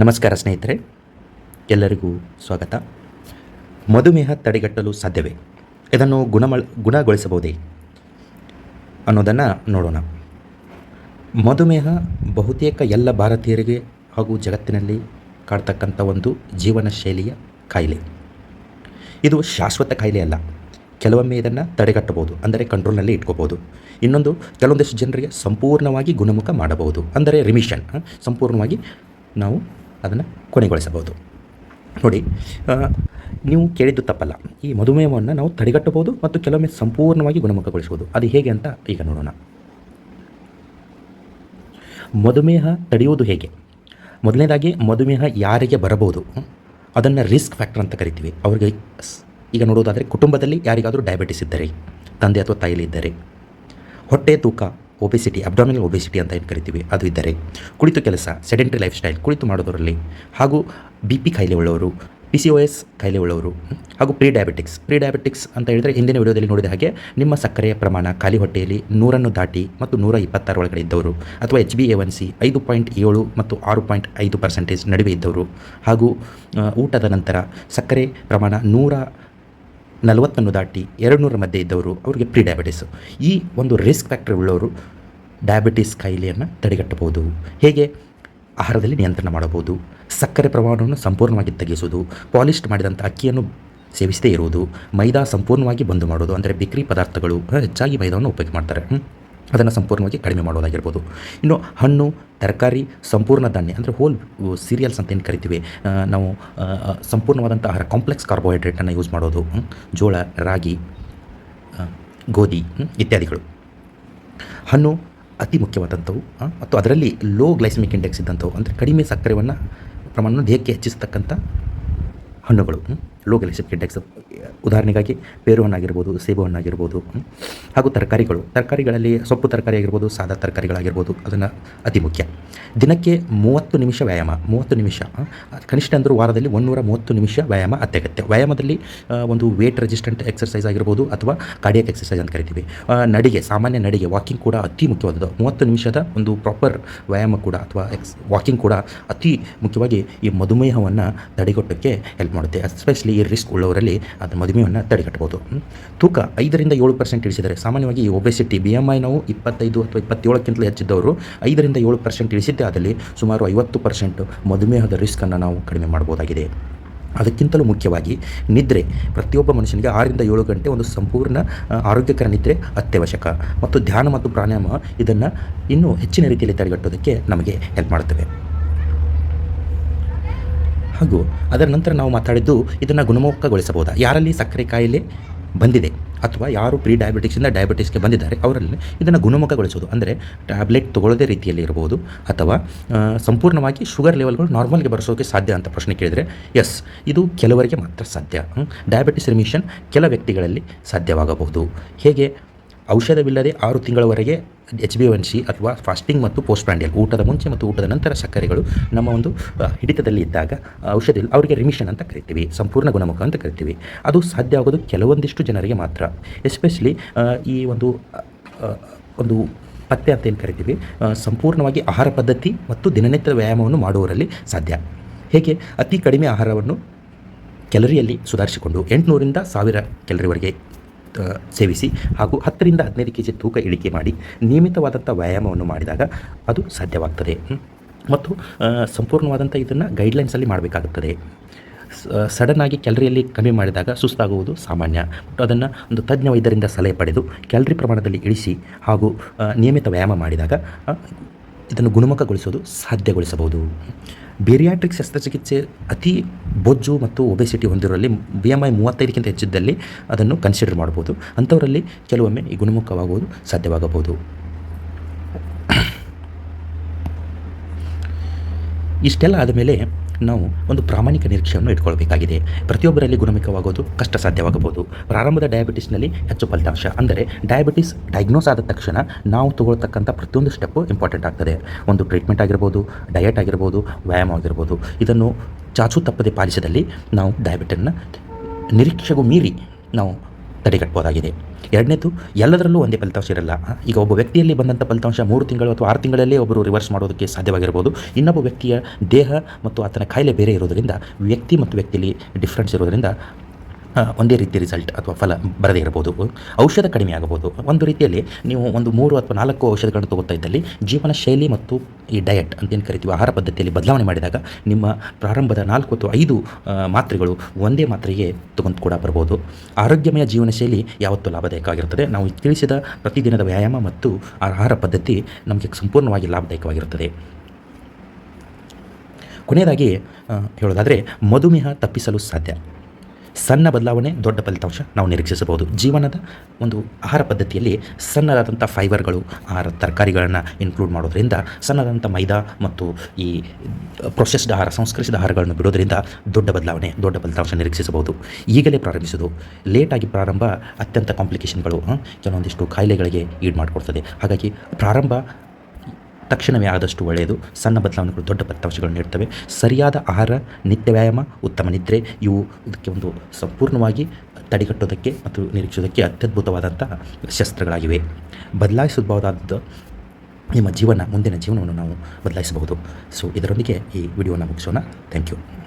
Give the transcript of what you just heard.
ನಮಸ್ಕಾರ ಸ್ನೇಹಿತರೆ, ಎಲ್ಲರಿಗೂ ಸ್ವಾಗತ. ಮಧುಮೇಹ ತಡೆಗಟ್ಟಲು ಸಾಧ್ಯವೇ? ಇದನ್ನು ಗುಣಮ ಗುಣಗೊಳಿಸಬಹುದೇ? ಅನ್ನೋದನ್ನು ನೋಡೋಣ. ಮಧುಮೇಹ ಬಹುತೇಕ ಎಲ್ಲ ಭಾರತೀಯರಿಗೆ ಹಾಗೂ ಜಗತ್ತಿನಲ್ಲಿ ಕಾಡ್ತಕ್ಕಂಥ ಒಂದು ಜೀವನ ಶೈಲಿಯ ಕಾಯಿಲೆ. ಇದು ಶಾಶ್ವತ ಕಾಯಿಲೆ ಅಲ್ಲ. ಕೆಲವೊಮ್ಮೆ ಇದನ್ನು ತಡೆಗಟ್ಟಬಹುದು, ಅಂದರೆ ಕಂಟ್ರೋಲ್ನಲ್ಲಿ ಇಟ್ಕೋಬೋದು ಇನ್ನೊಂದು, ಕೆಲವೊಂದಿಷ್ಟು ಜನರಿಗೆ ಸಂಪೂರ್ಣವಾಗಿ ಗುಣಮುಖ ಮಾಡಬಹುದು, ಅಂದರೆ ರಿಮಿಷನ್ ಸಂಪೂರ್ಣವಾಗಿ ನಾವು ಅದನ್ನು ಕೊನೆಗೊಳಿಸಬಹುದು. ನೋಡಿ ನೀವು ಕೇಳಿದ್ದು ತಪ್ಪಲ್ಲ. ಈ ಮಧುಮೇಹವನ್ನು ನಾವು ತಡೆಗಟ್ಟಬಹುದು ಮತ್ತು ಕೆಲವೊಮ್ಮೆ ಸಂಪೂರ್ಣವಾಗಿ ಗುಣಮುಖಗೊಳಿಸಬಹುದು. ಅದು ಹೇಗೆ ಅಂತ ಈಗ ನೋಡೋಣ. ಮಧುಮೇಹ ತಡೆಯುವುದು ಹೇಗೆ? ಮೊದಲನೇದಾಗಿ, ಮಧುಮೇಹ ಯಾರಿಗೆ ಬರಬಹುದು? ಅದನ್ನು ರಿಸ್ಕ್ ಫ್ಯಾಕ್ಟರ್ ಅಂತ ಕರಿತೀವಿ. ಅವ್ರಿಗೆ ಈಗ ನೋಡೋದಾದರೆ ಕುಟುಂಬದಲ್ಲಿ ಯಾರಿಗಾದರೂ ಡಯಾಬಿಟಿಸ್ ಇದ್ದರೆ, ತಂದೆ ಅಥವಾ ತಾಯಿಲಿ ಇದ್ದರೆ, ಹೊಟ್ಟೆ ತೂಕ ಒಬೆಸಿಟಿ ಅಬ್ಡಾಮಿನಲ್ ಒಬೆಸಿಟಿ ಅಂತ ಏನು ಕರಿತೀವಿ? ಅದು ಇದ್ದರೆ ಕುಳಿತು ಕೆಲಸ ಸೆಡೆಂಟ್ರಿ ಲೈಫ್ ಸ್ಟೈಲ್ ಕುಳಿತು ಮಾಡೋದರಲ್ಲಿ ಹಾಗೂ ಬಿ ಪಿ ಕಾಯಿಲೆ ಉಳ್ಳವರು ಪಿ ಸಿ ಒ ಎಸ್ ಕಾಯಿಲೆ ಉಳ್ಳವರು ಹಾಗೂ ಪ್ರೀ ಡಯಾಬಿಟಿಕ್ಸ್ ಪ್ರೀ ಡಯಾಬಿಟಿಕ್ಸ್ ಅಂತ ಹೇಳಿದರೆ ಹಿಂದಿನ ವಿಡಿಯೋದಲ್ಲಿ ನೋಡಿದ ಹಾಗೆ ನಿಮ್ಮ ಸಕ್ಕರೆಯ ಪ್ರಮಾಣ, ಖಾಲಿ ಹೊಟ್ಟೆಯಲ್ಲಿ ನೂರನ್ನು ದಾಟಿ ಮತ್ತು ನೂರ ಇಪ್ಪತ್ತಾರು ಒಳಗಡೆ ಇದ್ದವರು ಅಥವಾ H B A one C ಐದು ಪಾಯಿಂಟ್ ಏಳು ಮತ್ತು ಆರು ಪಾಯಿಂಟ್ ಐದು ಪರ್ಸೆಂಟೇಜ್ ನಡುವೆ ಇದ್ದವರು ಹಾಗೂ ಊಟದ ನಂತರ ಸಕ್ಕರೆ ಪ್ರಮಾಣ ನೂರ ನಲವತ್ತನ್ನು ದಾಟಿ ಎರಡುನೂರ ಮಧ್ಯೆ ಇದ್ದವರು ಅವರಿಗೆ ಪ್ರೀ ಡಯಾಬಿಟಿಸು ಈ ಒಂದು ರಿಸ್ಕ್ ಫ್ಯಾಕ್ಟರ್ ಉಳ್ಳವರು ಡಯಾಬಿಟಿಸ್ ಕಾಯಿಲೆಯನ್ನು ತಡೆಗಟ್ಟಬಹುದು. ಹೇಗೆ? ಆಹಾರದಲ್ಲಿ ನಿಯಂತ್ರಣ ಮಾಡಬಹುದು. ಸಕ್ಕರೆ ಪ್ರಮಾಣವನ್ನು ಸಂಪೂರ್ಣವಾಗಿ ತೆಗೆಸುವುದು ಪಾಲಿಷ್ಡ್ ಮಾಡಿದಂಥ ಅಕ್ಕಿಯನ್ನು ಸೇವಿಸದೇ ಇರುವುದು, ಮೈದಾ ಸಂಪೂರ್ಣವಾಗಿ ಬಂದು ಮಾಡೋದು ಅಂದರೆ ಬಿಕ್ರಿ ಪದಾರ್ಥಗಳು ಹೆಚ್ಚಾಗಿ ಮೈದಾವನ್ನು ಉಪಯೋಗ ಮಾಡ್ತಾರೆ. ಅದನ್ನು ಸಂಪೂರ್ಣವಾಗಿ ಕಡಿಮೆ ಮಾಡೋದಾಗಿರ್ಬೋದು. ಇನ್ನು ಹಣ್ಣು, ತರಕಾರಿ, ಸಂಪೂರ್ಣ ಧಾನ್ಯ ಅಂದರೆ ಹೋಲ್ ಸೀರಿಯಲ್ಸ್ ಅಂತ ಏನು ಕರಿತೀವಿ ನಾವು ಸಂಪೂರ್ಣವಾದಂಥ ಆಹಾರ ಕಾಂಪ್ಲೆಕ್ಸ್ ಕಾರ್ಬೋಹೈಡ್ರೇಟನ್ನು ಯೂಸ್ ಮಾಡೋದು ಜೋಳ, ರಾಗಿ ಗೋಧಿ ಇತ್ಯಾದಿಗಳು. ಹಣ್ಣು ಅತಿ ಮುಖ್ಯವಾದಂಥವು ಮತ್ತು ಅದರಲ್ಲಿ ಲೋ ಗ್ಲೈಸಮಿಕ್ ಇಂಡೆಕ್ಸ್ ಇದ್ದಂಥವು, ಅಂದರೆ ಕಡಿಮೆ ಸಕ್ಕರೆಯನ್ನು ಪ್ರಮಾಣವನ್ನು ದೇಹಕ್ಕೆ ಹೆಚ್ಚಿಸ್ತಕ್ಕಂಥ ಹಣ್ಣುಗಳು ಲೋ ಗ್ಲೈಸಮಿಕ್ ಇಂಡೆಕ್ಸ್ ಉದಾಹರಣೆಗಾಗಿ ಪೇರು ಹಣ್ಣಾಗಿರ್ಬೋದು ಸೇಬು ಹಣ್ಣಾಗಿರ್ಬೋದು ಹಾಗೂ ತರಕಾರಿಗಳು. ತರಕಾರಿಗಳಲ್ಲಿ ಸೊಪ್ಪು ತರಕಾರಿ ಆಗಿರ್ಬೋದು, ಸಾದಾ ತರಕಾರಿಗಳಾಗಿರ್ಬೋದು, ಅದನ್ನು ಅತಿ ಮುಖ್ಯ. ದಿನಕ್ಕೆ ಮೂವತ್ತು ನಿಮಿಷ ವ್ಯಾಯಾಮ, ಮೂವತ್ತು ನಿಮಿಷ ಕನಿಷ್ಠ ಅಂದರೂ ವಾರದಲ್ಲಿ ಒಂದೂರ ಮೂವತ್ತು ನಿಮಿಷ ವ್ಯಾಯಾಮ ಅತ್ಯಗತ್ಯ. ವ್ಯಾಯಾಮದಲ್ಲಿ ಒಂದು ವೇಟ್ ರೆಸಿಸ್ಟೆಂಟ್ ಎಕ್ಸರ್ಸೈಸ್ ಆಗಿರ್ಬೋದು ಅಥವಾ ಕಾರ್ಡಿಯಕ್ ಎಕ್ಸರ್ಸೈಸ್ ಅಂತ ಕರಿತೀವಿ. ನಡಿಗೆ, ಸಾಮಾನ್ಯ ನಡಿಗೆ ವಾಕಿಂಗ್ ಕೂಡ ಅತಿ ಮುಖ್ಯವಾದದ್ದು. ಮೂವತ್ತು ನಿಮಿಷದ ಒಂದು ಪ್ರಾಪರ್ ವ್ಯಾಯಾಮ ಕೂಡ ಅಥವಾ ಎಕ್ಸ್ ವಾಕಿಂಗ್ ಕೂಡ ಅತಿ ಮುಖ್ಯವಾಗಿ ಈ ಮಧುಮೇಹವನ್ನು ತಡೆಗಟ್ಟೋಕ್ಕೆ ಹೆಲ್ಪ್ ಮಾಡುತ್ತೆ. ಎಸ್ಪೆಷಲಿ ಈ ರಿಸ್ಕ್ ಉಳ್ಳವರಲ್ಲಿ ಅದು ಮಧುಮೇಹವನ್ನು ತಡೆಗಟ್ಟಬಹುದು. ತೂಕ ಐದರಿಂದ ಏಳು ಪರ್ಸೆಂಟ್ ಇಳಿಸಿದರೆ ಸಾಮಾನ್ಯವಾಗಿ ಒಬೆಸಿಟಿ ಬಿ ಎಂ ಐ ನಾವು ಇಪ್ಪತ್ತೈದು ಅಥವಾ ಇಪ್ಪತ್ತೇಳಕ್ಕಿಂತಲೂ ಹೆಚ್ಚಿದ್ದವರು ಐದರಿಂದ ಏಳು ಪರ್ಸೆಂಟ್ ಇಳಿಸಿದ್ದೇ ಆದಲ್ಲಿ ಸುಮಾರು ಐವತ್ತು ಪರ್ಸೆಂಟ್ ಮಧುಮೇಹದ ರಿಸ್ಕನ್ನು ನಾವು ಕಡಿಮೆ ಮಾಡ್ಬೋದಾಗಿದೆ ಅದಕ್ಕಿಂತಲೂ ಮುಖ್ಯವಾಗಿ ನಿದ್ರೆ. ಪ್ರತಿಯೊಬ್ಬ ಮನುಷ್ಯನಿಗೆ ಆರರಿಂದ ಏಳು ಗಂಟೆ ಒಂದು ಸಂಪೂರ್ಣ ಆರೋಗ್ಯಕರ ನಿದ್ರೆ ಅತ್ಯವಶ್ಯಕ. ಮತ್ತು ಧ್ಯಾನ ಮತ್ತು ಪ್ರಾಣಾಯಾಮ ಇದನ್ನು ಇನ್ನೂ ಹೆಚ್ಚಿನ ರೀತಿಯಲ್ಲಿ ತಡೆಗಟ್ಟೋದಕ್ಕೆ ನಮಗೆ ಹೆಲ್ಪ್ ಮಾಡುತ್ತವೆ. ಹಾಗೂ ಅದರ ನಂತರ ನಾವು ಮಾತಾಡಿದ್ದು ಇದನ್ನು ಗುಣಮುಖಗೊಳಿಸಬಹುದಾ? ಯಾರಲ್ಲಿ ಸಕ್ಕರೆ ಕಾಯಿಲೆ ಬಂದಿದೆ ಅಥವಾ ಯಾರು ಪ್ರೀ ಡಯಾಬಿಟಿಕ್ಸಿಂದ ಡಯಾಬಿಟಿಸ್ಗೆ ಬಂದಿದ್ದಾರೆ ಅವರಲ್ಲಿ ಇದನ್ನು ಗುಣಮುಖಗೊಳಿಸೋದು. ಅಂದರೆ ಟ್ಯಾಬ್ಲೆಟ್ ತೊಗೊಳ್ಳೋದೇ ರೀತಿಯಲ್ಲಿ ಇರ್ಬೋದು ಅಥವಾ ಸಂಪೂರ್ಣವಾಗಿ ಶುಗರ್ ಲೆವೆಲ್ಗಳು ನಾರ್ಮಲ್ಗೆ ಬರೆಸೋಕೆ ಸಾಧ್ಯ ಅಂತ ಪ್ರಶ್ನೆ ಕೇಳಿದರೆ ಎಸ್ ಇದು ಕೆಲವರಿಗೆ ಮಾತ್ರ ಸಾಧ್ಯ. ಡಯಾಬಿಟಿಸ್ ರಿಮಿಷನ್ ಕೆಲ ವ್ಯಕ್ತಿಗಳಲ್ಲಿ ಸಾಧ್ಯವಾಗಬಹುದು. ಹೇಗೆ? ಔಷಧವಿಲ್ಲದೆ ಆರು ತಿಂಗಳವರೆಗೆ ಎಚ್ ಬಿ ಒನ್ ಸಿ ಅಥವಾ ಫಾಸ್ಟಿಂಗ್ ಮತ್ತು ಪೋಸ್ಟ್ ಪ್ಯಾಂಡಿಯಲ್ ಊಟದ ಮುಂಚೆ ಮತ್ತು ಊಟದ ನಂತರ ಸಕ್ಕರೆಗಳು ನಮ್ಮ ಒಂದು ಹಿಡಿತದಲ್ಲಿ ಇದ್ದಾಗ ಔಷಧಿ, ಅವರಿಗೆ ರಿಮಿಷನ್ ಅಂತ ಕರಿತೀವಿ, ಸಂಪೂರ್ಣ ಗುಣಮುಖ ಅಂತ ಕರಿತೀವಿ. ಅದು ಸಾಧ್ಯ ಆಗೋದು ಕೆಲವೊಂದಿಷ್ಟು ಜನರಿಗೆ ಮಾತ್ರ. ಎಸ್ಪೆಷಲಿ ಈ ಒಂದು ಒಂದು ಪತ್ತೆ ಅಂತ ಏನು ಕರಿತೀವಿ ಸಂಪೂರ್ಣವಾಗಿ ಆಹಾರ ಪದ್ಧತಿ ಮತ್ತು ದಿನನಿತ್ಯ ವ್ಯಾಯಾಮವನ್ನು ಮಾಡುವವರಲ್ಲಿ ಸಾಧ್ಯ. ಹೇಗೆ? ಅತಿ ಕಡಿಮೆ ಆಹಾರವನ್ನು ಕ್ಯಾಲರಿಯಲ್ಲಿ ಸುಧಾರಿಸಿಕೊಂಡು, ಎಂಟುನೂರಿಂದ ಸಾವಿರ ಕ್ಯಾಲರಿವರೆಗೆ ಸೇವಿಸಿ ಹಾಗೂ ಹತ್ತರಿಂದ ಹದಿನೈದು ಕೆ ಜಿ ತೂಕ ಇಳಿಕೆ ಮಾಡಿ ನಿಯಮಿತವಾದಂಥ ವ್ಯಾಯಾಮವನ್ನು ಮಾಡಿದಾಗ ಅದು ಸಾಧ್ಯವಾಗ್ತದೆ. ಮತ್ತು ಸಂಪೂರ್ಣವಾದಂಥ ಇದನ್ನು ಗೈಡ್ಲೈನ್ಸಲ್ಲಿ ಮಾಡಬೇಕಾಗುತ್ತದೆ. ಸಡನ್ನಾಗಿ ಕ್ಯಾಲರಿಯಲ್ಲಿ ಕಮ್ಮಿ ಮಾಡಿದಾಗ ಸುಸ್ತಾಗುವುದು ಸಾಮಾನ್ಯ. ಬಟ್ ಅದನ್ನು ಒಂದು ತಜ್ಞ ವೈದ್ಯರಿಂದ ಸಲಹೆ ಪಡೆದು ಕ್ಯಾಲರಿ ಪ್ರಮಾಣದಲ್ಲಿ ಇಳಿಸಿ ಹಾಗೂ ನಿಯಮಿತ ವ್ಯಾಯಾಮ ಮಾಡಿದಾಗ ಇದನ್ನು ಗುಣಮುಖಗೊಳಿಸೋದು ಸಾಧ್ಯಗೊಳಿಸಬಹುದು. ಬೇರಿಯಾಟ್ರಿಕ್ ಶಸ್ತ್ರಚಿಕಿತ್ಸೆ ಅತಿ ಬೊಜ್ಜು ಮತ್ತು ಒಬೆಸಿಟಿ ಹೊಂದಿರೋರಲ್ಲಿ ಬಿ ಎಂ ಐ ಮೂವತ್ತೈದಕ್ಕಿಂತ ಹೆಚ್ಚಿದ್ದಲ್ಲಿ ಅದನ್ನು ಕನ್ಸಿಡರ್ ಮಾಡ್ಬೋದು ಅಂಥವರಲ್ಲಿ ಕೆಲವೊಮ್ಮೆ ಈ ಗುಣಮುಖವಾಗುವುದು ಸಾಧ್ಯವಾಗಬಹುದು. ಇಷ್ಟೆಲ್ಲ ಆದಮೇಲೆ ನಾವು ಒಂದು ಪ್ರಾಮಾಣಿಕ ನಿರೀಕ್ಷೆಯನ್ನು ಇಟ್ಕೊಳ್ಬೇಕಾಗಿದೆ. ಪ್ರತಿಯೊಬ್ಬರಲ್ಲಿ ಗುಣಮುಖವಾಗೋದು ಕಷ್ಟ ಸಾಧ್ಯವಾಗಬಹುದು ಪ್ರಾರಂಭದ ಡಯಾಬಿಟಿಸ್ನಲ್ಲಿ ಹೆಚ್ಚು ಫಲಿತಾಂಶ. ಅಂದರೆ ಡಯಾಬಿಟಿಸ್ ಡಯಾಗ್ನೋಸ್ ಆದ ತಕ್ಷಣ ನಾವು ತಗೊಳ್ತಕ್ಕಂಥ ಪ್ರತಿಯೊಂದು ಸ್ಟೆಪ್ಪು ಇಂಪಾರ್ಟೆಂಟ್ ಆಗ್ತದೆ. ಒಂದು ಟ್ರೀಟ್ಮೆಂಟ್ ಆಗಿರ್ಬೋದು ಡಯಟ್ ಆಗಿರ್ಬೋದು, ವ್ಯಾಯಾಮ ಆಗಿರ್ಬೋದು. ಇದನ್ನು ಚಾಚು ತಪ್ಪದೆ ಪಾಲಿಸಿದಲ್ಲಿ ನಾವು ಡಯಾಬಿಟನ್ನು ನಿರೀಕ್ಷೆಗೂ ಮೀರಿ ನಾವು ತಡೆಗಟ್ಟಬಹುದಾಗಿದೆ ಎರಡನೇದು, ಎಲ್ಲದರಲ್ಲೂ ಒಂದೇ ಫಲಿತಾಂಶ ಇರಲ್ಲ. ಈಗ ಒಬ್ಬ ವ್ಯಕ್ತಿಯಲ್ಲಿ ಬಂದಂಥ ಫಲಿತಾಂಶ ಮೂರು ತಿಂಗಳು ಅಥವಾ ಆರು ತಿಂಗಳಲ್ಲೇ ಒಬ್ಬರು ರಿವರ್ಸ್ ಮಾಡೋದಕ್ಕೆ ಸಾಧ್ಯವಾಗಿರ್ಬೋದು. ಇನ್ನೊಬ್ಬ ವ್ಯಕ್ತಿಯ ದೇಹ ಮತ್ತು ಆತನ ಕಾಯಿಲೆ ಬೇರೆ ಇರೋದರಿಂದ ವ್ಯಕ್ತಿ ಮತ್ತು ವ್ಯಕ್ತಿಯಲ್ಲಿ ಡಿಫ್ರೆನ್ಸ್ ಇರೋದರಿಂದ ಒಂದೇ ರೀತಿಯ ರಿಸಲ್ಟ್ ಅಥವಾ ಫಲ ಬರದೇ ಇರಬಹುದು. ಔಷಧ ಕಡಿಮೆ ಆಗಬಹುದು. ಒಂದು ರೀತಿಯಲ್ಲಿ ನೀವು ಒಂದು ಮೂರು ಅಥವಾ ನಾಲ್ಕು ಔಷಧಗಳನ್ನು ತಗೋತಾ ಇದ್ದಲ್ಲಿ ಜೀವನ ಶೈಲಿ ಮತ್ತು ಈ ಡಯಟ್ ಅಂತೇನು ಕರಿತೀವಿ, ಆಹಾರ ಪದ್ಧತಿಯಲ್ಲಿ ಬದಲಾವಣೆ ಮಾಡಿದಾಗ ನಿಮ್ಮ ಪ್ರಾರಂಭದ ನಾಲ್ಕು ಅಥವಾ ಐದು ಮಾತ್ರೆಗಳು ಒಂದೇ ಮಾತ್ರೆಗೆ ತಗೊಂಡು ಕೂಡ ಬರ್ಬೋದು. ಆರೋಗ್ಯಮಯ ಜೀವನ ಶೈಲಿ ಯಾವತ್ತೂ ಲಾಭದಾಯಕವಾಗಿರುತ್ತದೆ. ನಾವು ತಿಳಿಸಿದ ಪ್ರತಿದಿನದ ವ್ಯಾಯಾಮ ಮತ್ತು ಆಹಾರ ಪದ್ಧತಿ ನಮಗೆ ಸಂಪೂರ್ಣವಾಗಿ ಲಾಭದಾಯಕವಾಗಿರುತ್ತದೆ. ಕೊನೆಯದಾಗಿ ಹೇಳೋದಾದರೆ ಮಧುಮೇಹ ತಪ್ಪಿಸಲು ಸಾಧ್ಯ. ಸಣ್ಣ ಬದಲಾವಣೆ, ದೊಡ್ಡ ಫಲಿತಾಂಶ ನಾವು ನಿರೀಕ್ಷಿಸಬಹುದು. ಜೀವನದ ಒಂದು ಆಹಾರ ಪದ್ಧತಿಯಲ್ಲಿ ಸಣ್ಣದಾದಂಥ ಫೈಬರ್ಗಳು ಆಹಾರ ತರಕಾರಿಗಳನ್ನು ಇನ್ಕ್ಲೂಡ್ ಮಾಡೋದ್ರಿಂದ, ಸಣ್ಣದಾದಂಥ ಮೈದಾ ಮತ್ತು ಈ ಪ್ರೊಸೆಸ್ಡ್ ಆಹಾರ, ಸಂಸ್ಕರಿಸಿದ ಆಹಾರಗಳನ್ನು ಬಿಡೋದ್ರಿಂದ ದೊಡ್ಡ ಬದಲಾವಣೆ, ದೊಡ್ಡ ಫಲಿತಾಂಶ ನಿರೀಕ್ಷಿಸಬಹುದು. ಈಗಲೇ ಪ್ರಾರಂಭಿಸೋದು. ಲೇಟಾಗಿ ಪ್ರಾರಂಭ ಅತ್ಯಂತ ಕಾಂಪ್ಲಿಕೇಶನ್ಗಳು ಕೆಲವೊಂದಿಷ್ಟು ಕಾಯಿಲೆಗಳಿಗೆ ಈಡ್ ಮಾಡಿಕೊಡ್ತದೆ. ಹಾಗಾಗಿ ಪ್ರಾರಂಭ ತಕ್ಷಣವೇ ಆದಷ್ಟು ಒಳ್ಳೆಯದು. ಸಣ್ಣ ಬದಲಾವಣೆಗಳು ದೊಡ್ಡ ಫಲಿತಾಂಶಗಳನ್ನು ನೀಡುತ್ತವೆ ಸರಿಯಾದ ಆಹಾರ ನಿತ್ಯ ವ್ಯಾಯಾಮ ಉತ್ತಮ ನಿದ್ರೆ ಇವು ಇದಕ್ಕೆ ಒಂದು ಸಂಪೂರ್ಣವಾಗಿ ತಡೆಗಟ್ಟೋದಕ್ಕೆ ಮತ್ತು ನಿರೀಕ್ಷಿಸೋದಕ್ಕೆ ಅತ್ಯದ್ಭುತವಾದಂತಹ ಶಸ್ತ್ರಗಳಾಗಿವೆ. ಬದಲಾಯಿಸಬಹುದಾದ ನಿಮ್ಮ ಜೀವನ, ಮುಂದಿನ ಜೀವನವನ್ನು ನಾವು ಬದಲಾಯಿಸಬಹುದು. ಸೊ ಇದರೊಂದಿಗೆ ಈ ವಿಡಿಯೋನ ಮುಗಿಸೋಣ. Thank you